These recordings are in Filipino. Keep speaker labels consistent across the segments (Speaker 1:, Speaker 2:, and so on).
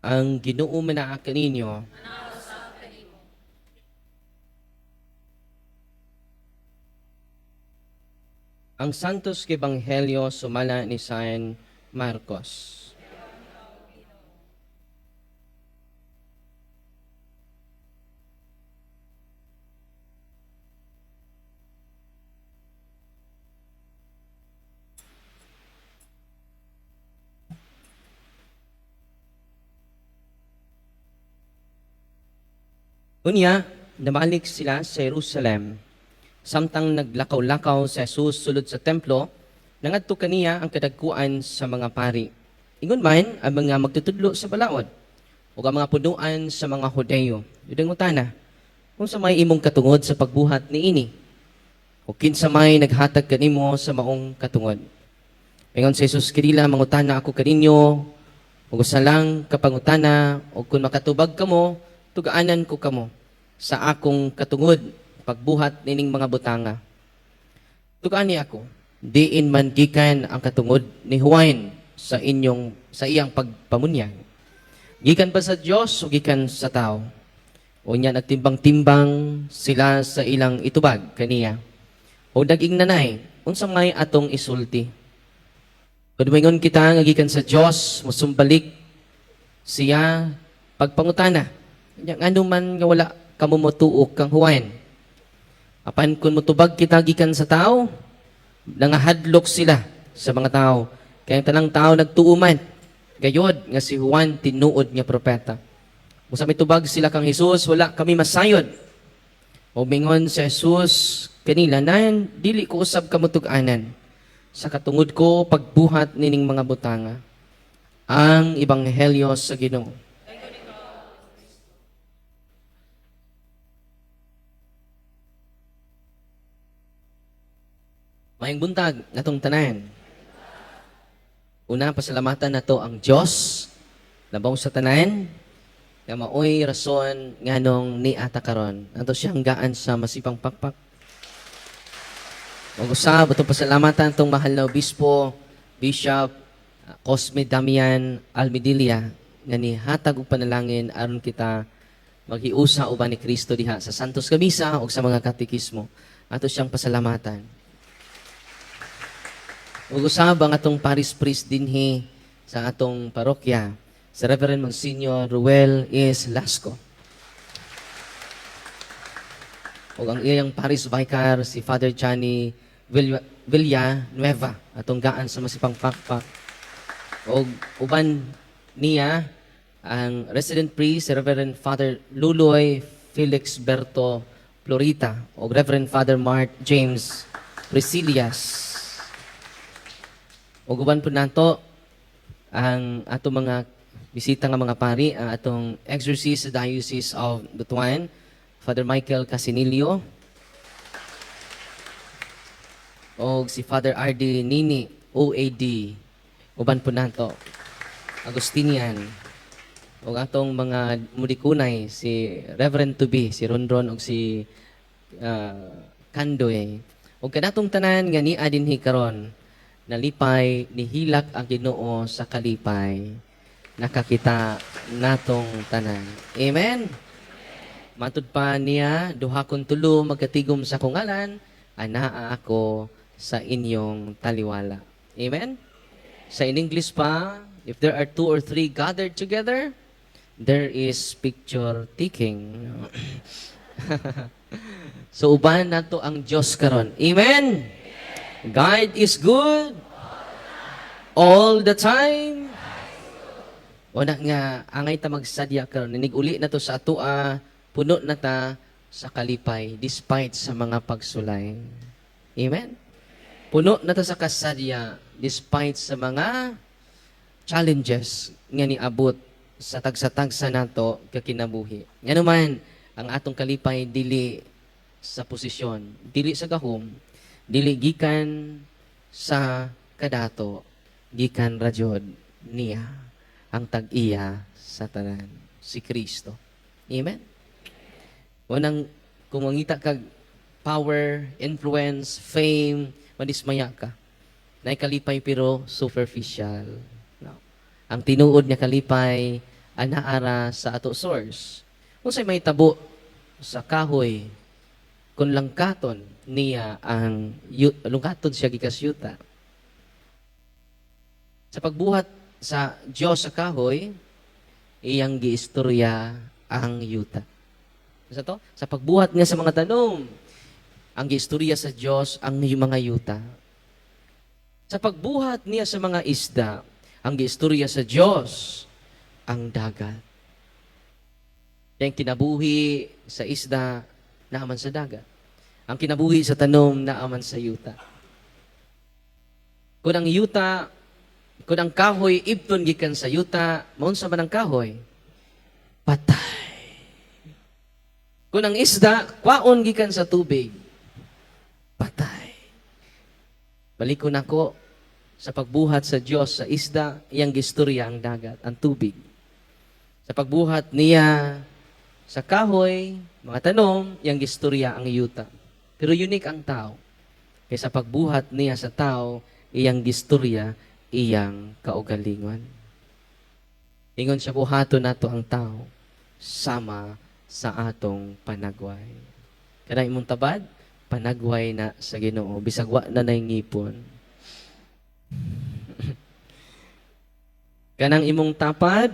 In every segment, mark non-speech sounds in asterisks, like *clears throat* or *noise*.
Speaker 1: ang Ginoo manaa kaninyo Ang Santos Ebanghelyo sumala ni San Marcos. Unya, nabalik sila sa Jerusalem. Samtang naglakaw-lakaw si Jesus sulod sa templo, nangadto kaniya ang kadagkuan sa mga pari. Ingon man ang mga magtutudlo sa balaod o ang mga punuan sa mga Hudeyo. Yudang utana, kung sa may imong katungod sa pagbuhat ni ini, o kinsa may naghatag kanimo sa maong katungod. Ingon si Jesus kinila, mangutana ako kaninyo, ug usa lang kapangutana, o kung makatubag kamo, tugaanan ko kamo sa akong katungod pagbuhat nining mga butanga. Tugaan ni ako, diin man gikan ang katungod ni Juan sa inyong sa iyang pagpamunyag. Gikan ba sa Dios o gikan sa tao? O niya nagtimbang-timbang sila sa ilang itubag kaniya. O daging nanay, unsa may atong isulti? Padumingon kita nga gikan sa Dios, musumbalik siya pagpangutana. Yang ano man nga wala kamo motuok kang huwain. Apan kung mutubag kita gikan sa tao, nangahadlok sila sa mga tao. Kaya ang tanang tao nagtuuman. Gayod nga si Juan tinuod nga propeta. Musa may tubag sila kang Jesus, wala kami masayod. O si Jesus kanila, nan, dili ko usab kamutuganan. Sa katungod ko, pagbuhat nining mga butanga. Ang Ebanghelyo sa Ginoo. Mayang buntag natong tanan. Una pasalamatan nato ang Dios labaw sa tanan nga maoy rason nganong ni ata karon. Ato siyang gaan sa masipang pakpak. Ug usab atong pasalamatan tong mahal na obispo, Bishop uh, Cosme Damian Almedilia nga ni hatag og panalangin aron kita maghiusa uban ni Kristo diha sa Santos Kamisa ug sa mga katekismo. Ato siyang pasalamatan. Ug usab ang atong parish priest dinhi sa atong parokya, si Reverend Monsignor Ruel is Lasco. Ug ang iyang parish vicar si Father Johnny Villa, Nueva atong gaan sa masipang pakpak. Ug uban niya ang resident priest si Reverend Father Luloy Felix Berto Florita ug Reverend Father Mart James Priscilias. Ug uban po nato ang ato mga bisita nga mga pari, ang atong exorcist sa Diocese of Butuan, Father Michael Casinilio, o si Father R.D. Nini, OAD, uban po nato, Agustinian, o atong mga mulikunay, si Reverend Tubi, si Rondron, o si uh, Kandoy. O kanatong tanan nga ni adinhi karon nalipay ni hilak ang Ginoo sa kalipay nakakita natong tanan. Amen. Matud pa niya duha kun tulo magatigom sa kungalan anaa ako sa inyong taliwala. Amen. Sa in English pa, if there are two or three gathered together, there is picture taking. *laughs* so uban nato ang Dios karon. Amen. God is good all the time. O nga, angay ta magsadya karon ninig uli na to sa atua, puno na ta sa kalipay despite sa mga pagsulay. Amen? Puno na ta sa kasadya despite sa mga challenges nga niabot sa tagsa-tagsa nato kakinabuhi. Nga naman, ang atong kalipay dili sa posisyon, dili sa gahom, dili sa kadato, gikan radyod niya ang tag-iya sa tanan, si Kristo. Amen? Unang kumangita kag power, influence, fame, manismaya ka. Na kalipay pero superficial. No. Ang tinuod niya kalipay anaara sa ato source. Kung may tabo sa kahoy, kung langkaton niya ang yu, lungkaton siya gikas yuta. Sa pagbuhat sa Diyos sa kahoy, iyang giistorya ang yuta. Sa to? Sa pagbuhat nga sa mga tanong, ang giistorya sa Diyos ang mga yuta. Sa pagbuhat niya sa mga isda, ang giistorya sa Diyos ang dagat. Yung kinabuhi sa isda, naaman sa dagat. Ang kinabuhi sa tanom, naaman sa yuta. Kung ang yuta, kung ang kahoy, ibton gikan sa yuta, maunsa man ang kahoy? Patay. Kung ang isda, kwaon gikan sa tubig, patay. Balikon ako sa pagbuhat sa Diyos sa isda, iyang gistorya ang dagat, ang tubig. Sa pagbuhat niya sa kahoy, mga tanong, iyang gistorya ang yuta. Pero unique ang tao. Kaya sa pagbuhat niya sa tao, iyang gistorya, iyang kaugalingon. Ingon siya buhato nato ang tao, sama sa atong panagway. Kanang imong tabad, panagway na sa Ginoo bisag wa na nay ngipon. Kanang imong tapad,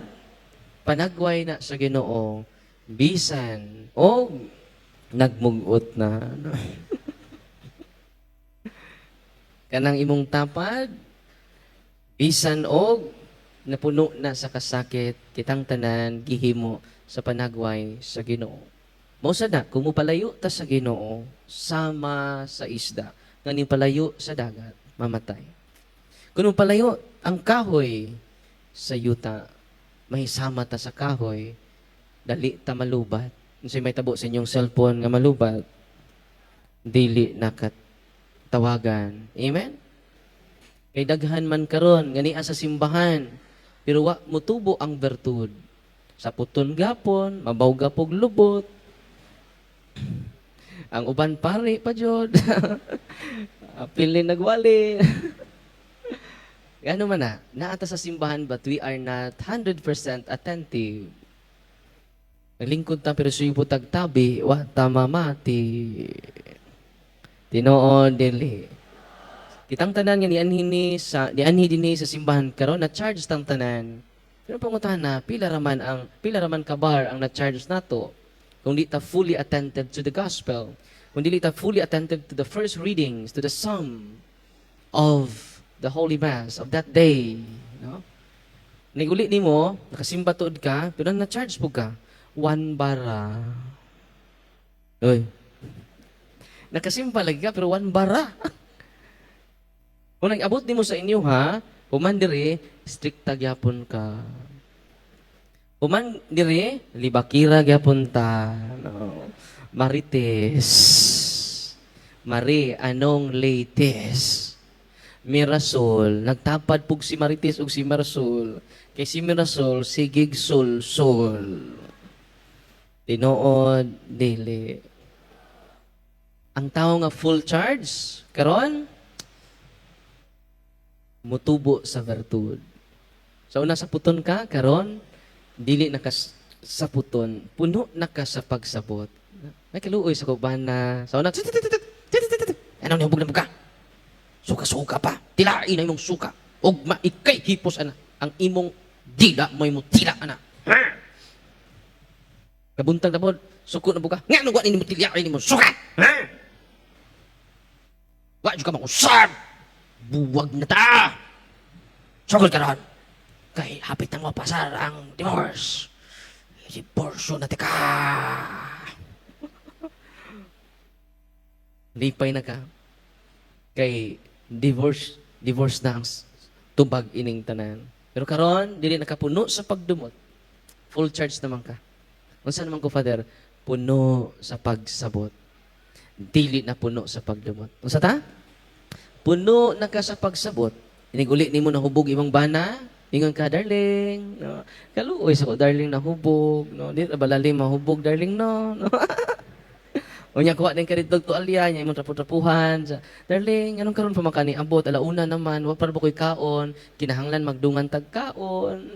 Speaker 1: panagway na sa Ginoo bisan o nagmugot na. Kanang imong tapad, bisan og napuno na sa kasakit, kitang tanan gihimo sa panagway sa Ginoo. Mao na kung mupalayo ta sa Ginoo sama sa isda nga ni palayo sa dagat mamatay. Kung mupalayo ang kahoy sa yuta mahisama ta sa kahoy dali ta malubat. Unsay may tabo sa inyong cellphone nga malubat dili nakat tawagan. Amen. Kay daghan man karon gani sa simbahan pero wa mutubo ang bertud. Sa puton gapon, mabaw gapog lubot. *clears throat* Ang uban pare pa jud. *laughs* Apil ni nagwali. *laughs* Ano man na, naata sa simbahan but we are not 100% attentive. Naglingkod ta pero suyo tagtabi, wa ta mamati. Tinuod dili. Kitang tanan nga nianhi ni sa nianhi dinhi sa simbahan karon na charge tang tanan. Pero panguntahan na pila raman ang pila raman kabar ang na charge nato kung di ta fully attentive to the gospel. Kung di ta fully attentive to the first readings, to the sum of the holy mass of that day, no? Niguli nimo, nakasimba tuod ka, pero na-charge po ka. One bara. Uy. Nakasimba lagi ka, pero one bara. *laughs* Kung nag-abot nimo sa inyo ha, human diri, stricta gyapon ka. Human diri, libakira gyapon ta. No. Marites. Mari, anong latest? Mirasol, nagtapad pug si Marites ug si Mirasol. Kay si Mirasol, sigig sol sol. Tinuod dili. Ang tao nga full charge karon mutubo sa bertud. So una sa puton ka karon dili na ka sa puton, puno na ka sa pagsabot. May kaluoy sa kubana. Sa una, ano ni hubog na ka? Suka-suka pa. Tilain na imong suka. Og maikay hipos ana. Ang imong dila mo imong tila ana. Kabuntang na po, suko na buka. Nga nung ni mo tilyain ni mo suka. Wa juga mo usab. Buwag na ta. Sugod ka ron. Kay hapit na mo pasar ang divorce. Divorce na tika. Lipay na ka. Kay divorce, divorce na ang tubag ining tanan. Pero karon dili nakapuno sa pagdumot. Full charge naman ka. Unsa naman ko, Father? Puno sa pagsabot. Dili na puno sa pagdumot. Unsa ta? Puno na ka sa pagsabot. Iniguli ni mo na hubog imong bana. Ingon ka, darling. No? Kaluoy sa ko, darling, na hubog. No? Di balali mahubog, darling, no? *laughs* no? O niya, kuha din ka rin tualya, niya imong trapu-trapuhan. Sa, darling, anong karon pa makani abot? Alauna naman, wa para ba kaon? Kinahanglan magdungan tag kaon. *laughs*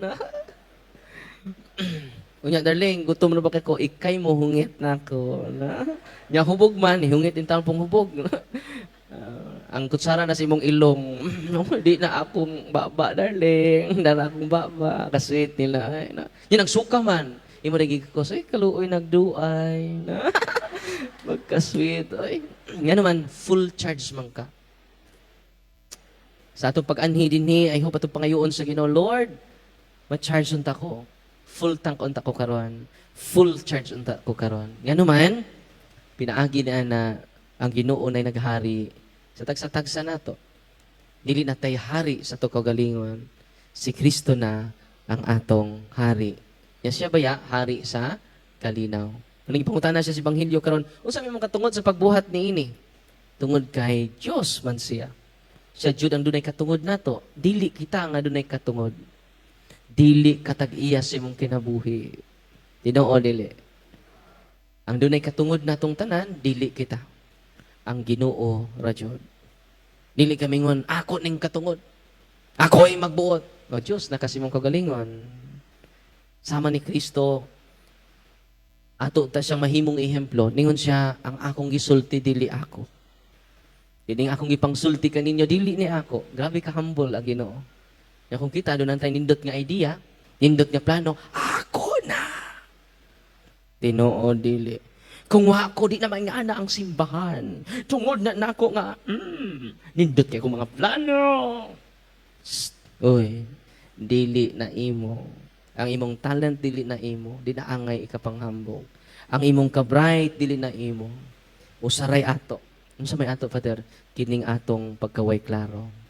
Speaker 1: *clears throat* Unya, darling, gutom na ba ko? Ikay mo hungit na ko. Na? Nya hubog man, hungit din taon pong hubog. *laughs* Ah, ang kutsara na si mong ilong, *laughs* di na akong baba, darling. Na akong baba. Kasweet nila. Ay, na. Yan, ang suka man. Imo na ko, ay, kaluoy nagduay. *laughs* Na. Magka-sweet. Ay. Nga naman, full charge man ka. Sa atong pag-anhi din ni, I hope atong pangayoon sa Ginoo, Lord, ma-charge unta ko. Full tank unta ko karon. Full charge unta ko karon. Nga naman, pinaagi na na ang Ginoo na naghari sa tagsa-tagsa nato. Dili na tay hari sa to kagalingon. Si Kristo na ang atong hari. Ya siya baya hari sa kalinaw. Nang ipangutan na siya sa Ebanghelyo karon, unsa may mga katungod sa pagbuhat ni ini? Tungod kay Dios man siya. Siya jud ang dunay katungod nato. Dili kita nga dunay katungod. Dili katag iya sa imong kinabuhi. Dinoo dili. Ang dunay katungod natong tanan, dili kita. Ang Ginoo rajon. Dili kami ngon, ako ning katungod. Ako ay magbuot. O Diyos, nakasimong kagalingon. Sama ni Kristo, ato ta siyang mahimong ehemplo, ningon siya, ang akong gisulti, dili ako. Dining akong ipangsulti kaninyo, dili ni ako. Grabe ka humble, ang ginoo. Nga kung kita, doon tayo nindot nga idea, nindot nga plano, ako na! Tinoo, dili. Kung wa ko, di naman nga na ang simbahan. Tungod na nako nga, mm, nindot kay ko mga plano. Psst. Uy, dili na imo. Ang imong talent, dili na imo. Di na angay ikapanghambog. Ang imong ka-bright, dili na imo. Usaray ato. Ano sa may ato, Father? Kining atong pagkaway klaro.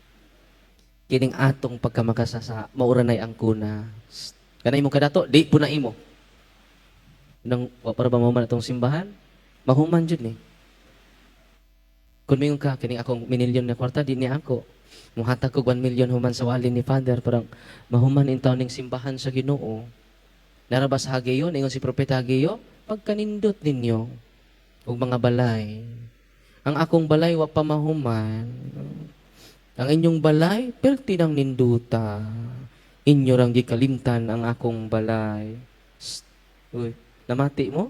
Speaker 1: Kining atong pagkamakasasa. Mauranay ang kuna. Psst. Kana imong kadato, di po na imo. Nang para ba mahuman atong simbahan? Mahuman jud ni. Kung mayon ka kining akong minilyon na kwarta di ni ako. Muhatag ko 1 million human sa wali ni Father parang mahuman in ning simbahan sa Ginoo. Narabas Hageyo ningon si propeta Hageyo pagkanindot ninyo og mga balay. Ang akong balay wa pa mahuman. Ang inyong balay perti ng ninduta. Inyo rang gikalimtan ang akong balay. Psst. Uy, namati mo?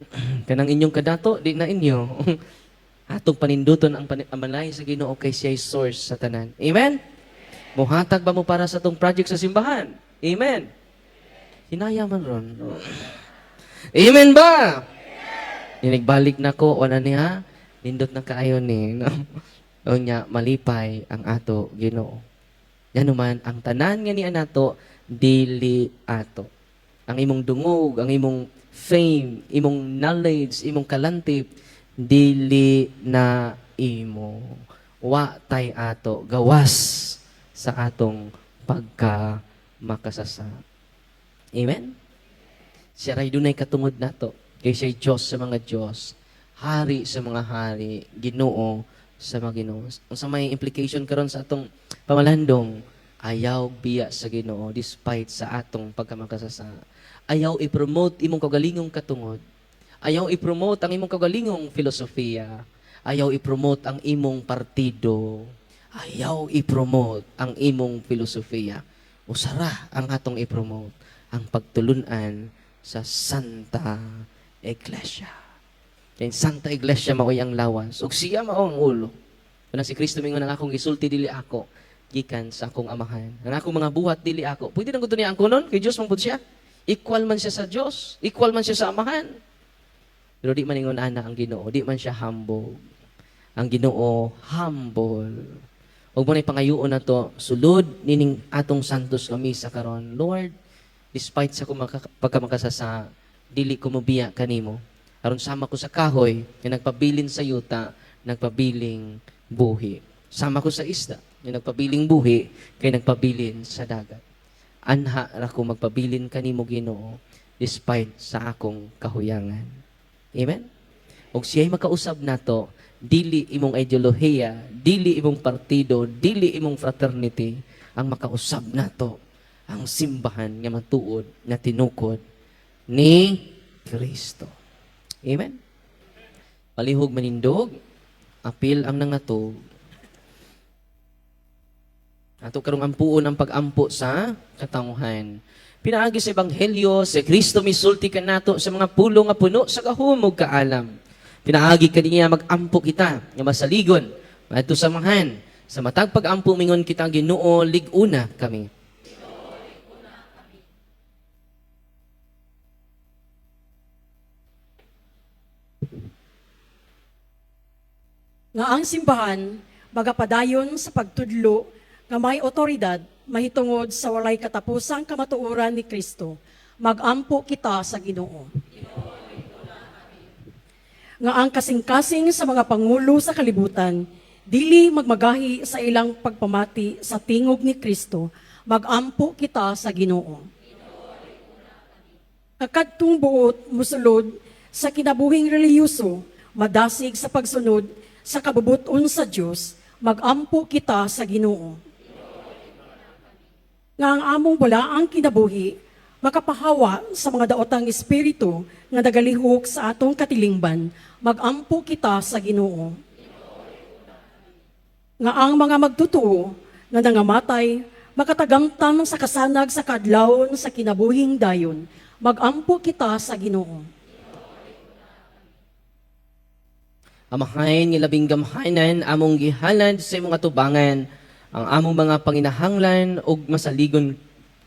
Speaker 1: *clears throat* Kanang inyong kadato, di na inyo. *laughs* Atong paninduton ang pan- balay sa Ginoo kay siya source sa tanan. Amen? Muhatag ba mo para sa tong project sa simbahan? Amen? Hinaya man ron. *clears throat* Amen ba? Ninigbalik na ko, wala niya, nindot na kaayo ni. No? *laughs* O niya, malipay ang ato, ginoo. Yan naman, ang tanan nga niya nato, dili ato. Ang imong dungog, ang imong fame, imong knowledge, imong kalantip, dili na imo. Wa tay ato, gawas sa atong pagka makasasa. Amen? Siya ray dunay katungod nato. Kay siya Diyos sa mga Diyos. Hari sa mga hari. Ginoo sa mga ginoo. Ang sa may implication karon sa atong pamalandong, ayaw biya sa ginoo despite sa atong pagkamakasasa. Ayaw i-promote imong kagalingong katungod. Ayaw i-promote ang imong kagalingong filosofiya. Ayaw i-promote ang imong partido. Ayaw i-promote ang imong filosofiya. Usara ang atong i-promote ang pagtulunan sa Santa Iglesia. Kaya Santa Iglesia maoy ang lawas. Ug siya mao ang ulo. Kung si Kristo mingon ang akong gisulti dili ako gikan sa akong amahan. Ang akong mga buhat dili ako. Pwede nang gusto niya ang kunon kay Dios pud siya. Equal man siya sa Dios, equal man siya sa amahan. Pero di man ingon ana ang Ginoo, di man siya humble. Ang Ginoo humble. Ug mo pangayoon na to, sulod nining atong santos kami sa karon. Lord, despite sa kumaka, pagkamakasasa, dili ko mobiya kanimo. Aron sama ko sa kahoy, nga nagpabilin sa yuta, nagpabiling buhi. Sama ko sa isda, nga nagpabiling buhi, kay nagpabilin sa dagat. Anha ra ko magpabilin kanimo Ginoo despite sa akong kahuyangan. Amen? Og siya'y makausab nato, dili imong ideolohiya, dili imong partido, dili imong fraternity, ang makausab nato ang simbahan nga matuod nga tinukod ni Kristo. Amen? Palihog manindog, apil ang nangatog. Ato karong ampuon ang pag-ampo sa katanguhan. Pinaagi sa Ebanghelyo, sa Kristo misulti ka nato sa mga pulo nga puno sa kahumog kaalam. Pinaagi ka niya magampo kita, nga masaligon, madto samahan, sa matag pagampo mingon kita Ginoo liguna kami.
Speaker 2: Nga ang simbahan magapadayon sa pagtudlo nga may otoridad mahitungod sa walay katapusang kamatuoran ni Kristo. Magampo kita sa Ginoo. Nga ang kasing-kasing sa mga pangulo sa kalibutan dili magmagahi sa ilang pagpamati sa tingog ni Kristo. Magampo kita sa Ginoo. Kakadtong buot musulod sa kinabuhing reliyoso, madasig sa pagsunod sa kabubuton sa Dios, magampo kita sa Ginoo. Nga ang among balaang kinabuhi, makapahawa sa mga daotang espiritu nga nagalihok sa atong katilingban, magampo kita sa Ginoo. Nga ang mga magtutuo nga nangamatay, makatagamtam sa kasanag sa kadlawon sa kinabuhing dayon, magampo kita sa Ginoo.
Speaker 1: Amahain nga labing gamhanan among gihalad sa imong atubangan ang among mga panginahanglan ug masaligon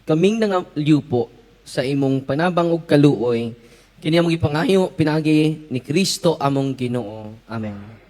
Speaker 1: kaming nga liupo sa imong panabang ug kaluoy kini among ipangayo pinagi ni Kristo among Ginoo. Amen.